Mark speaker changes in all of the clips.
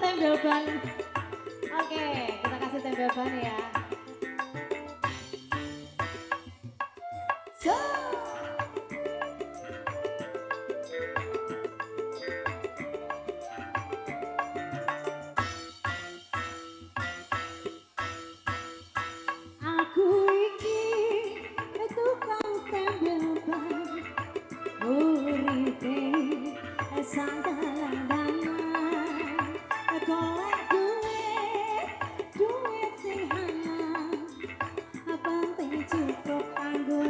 Speaker 1: tempel ban. Oke, kita kasih tempel ban ya. So. Aku iki tukang tempel ban. Uripe sandalangan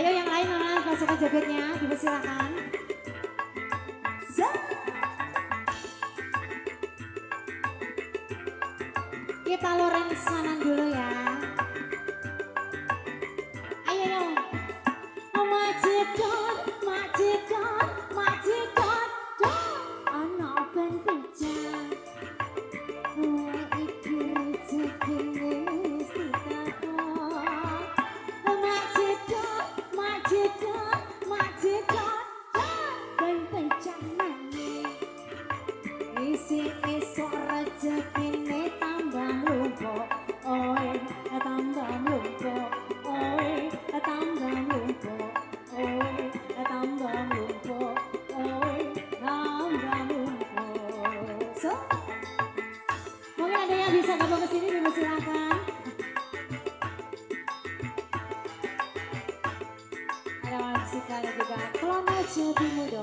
Speaker 1: Ayo yang lain mana pasukan jogetnya dipersilakan. Kita lorensanan dulu ya. Isi esok rezekine tambah lumpur Oi, tambah tambah tambah tambah So, mungkin ada yang bisa gabung ke sini juga Jati Mudo